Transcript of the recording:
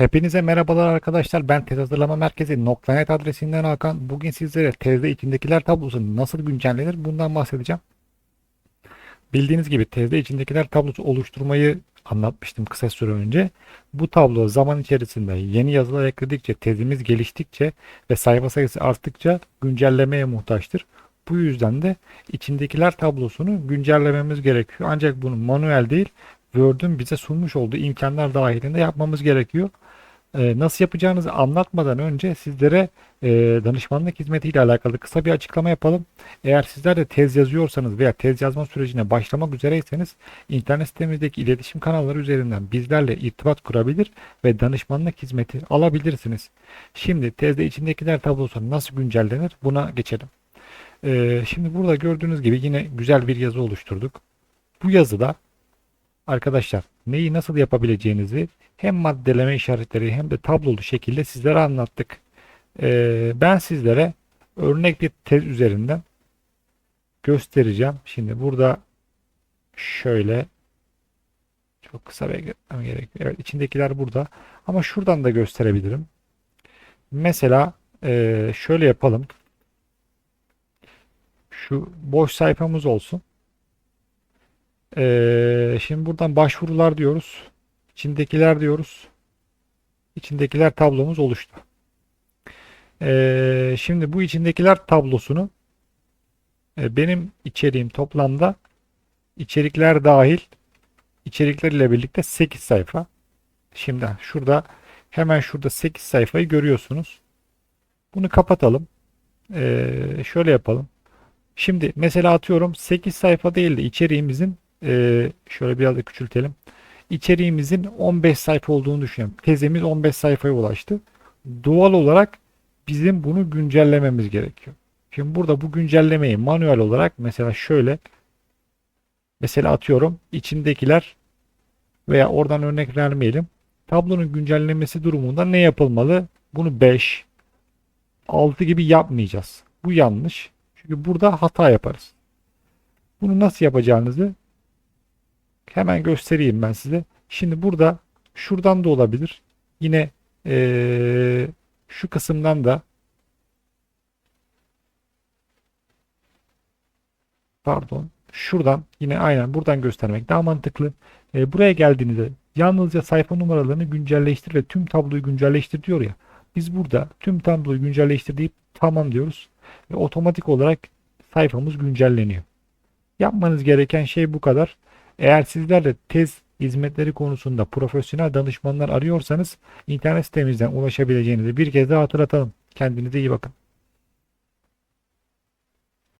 Hepinize merhabalar arkadaşlar. Ben tez hazırlama merkezi Nokta.net adresinden Hakan. Bugün sizlere tezde içindekiler tablosu nasıl güncellenir bundan bahsedeceğim. Bildiğiniz gibi tezde içindekiler tablosu oluşturmayı anlatmıştım kısa süre önce. Bu tablo zaman içerisinde yeni yazılar ekledikçe, tezimiz geliştikçe ve sayfa sayısı arttıkça güncellemeye muhtaçtır. Bu yüzden de içindekiler tablosunu güncellememiz gerekiyor. Ancak bunu manuel değil, Word'ün bize sunmuş olduğu imkanlar dahilinde yapmamız gerekiyor. Ee, nasıl yapacağınızı anlatmadan önce sizlere e, danışmanlık hizmetiyle alakalı kısa bir açıklama yapalım. Eğer sizler de tez yazıyorsanız veya tez yazma sürecine başlamak üzereyseniz internet sitemizdeki iletişim kanalları üzerinden bizlerle irtibat kurabilir ve danışmanlık hizmeti alabilirsiniz. Şimdi tezde içindekiler tablosu nasıl güncellenir buna geçelim. Ee, şimdi burada gördüğünüz gibi yine güzel bir yazı oluşturduk. Bu yazıda Arkadaşlar neyi nasıl yapabileceğinizi hem maddeleme işaretleri hem de tablolu şekilde sizlere anlattık. Ee, ben sizlere örnek bir tez üzerinden göstereceğim. Şimdi burada şöyle çok kısa bekletmem gerekiyor. Evet içindekiler burada ama şuradan da gösterebilirim. Mesela e, şöyle yapalım. Şu boş sayfamız olsun. Ee, şimdi buradan başvurular diyoruz. İçindekiler diyoruz. İçindekiler tablomuz oluştu. Ee, şimdi bu içindekiler tablosunu e, benim içeriğim toplamda içerikler dahil içerikler ile birlikte 8 sayfa. Şimdi şurada hemen şurada 8 sayfayı görüyorsunuz. Bunu kapatalım. Ee, şöyle yapalım. Şimdi mesela atıyorum 8 sayfa değil de içeriğimizin e, şöyle biraz da küçültelim. İçeriğimizin 15 sayfa olduğunu düşünelim. Tezimiz 15 sayfaya ulaştı. Doğal olarak bizim bunu güncellememiz gerekiyor. Şimdi burada bu güncellemeyi manuel olarak mesela şöyle mesela atıyorum içindekiler veya oradan örnek vermeyelim. Tablonun güncellemesi durumunda ne yapılmalı? Bunu 5 6 gibi yapmayacağız. Bu yanlış. Çünkü burada hata yaparız. Bunu nasıl yapacağınızı Hemen göstereyim ben size. Şimdi burada şuradan da olabilir. Yine ee, şu kısımdan da pardon şuradan yine aynen buradan göstermek daha mantıklı. E, buraya geldiğinizde yalnızca sayfa numaralarını güncelleştir ve tüm tabloyu güncelleştir diyor ya. Biz burada tüm tabloyu güncelleştir deyip tamam diyoruz ve otomatik olarak sayfamız güncelleniyor. Yapmanız gereken şey bu kadar. Eğer sizler de tez hizmetleri konusunda profesyonel danışmanlar arıyorsanız internet sitemizden ulaşabileceğinizi bir kez daha hatırlatalım. Kendinize iyi bakın.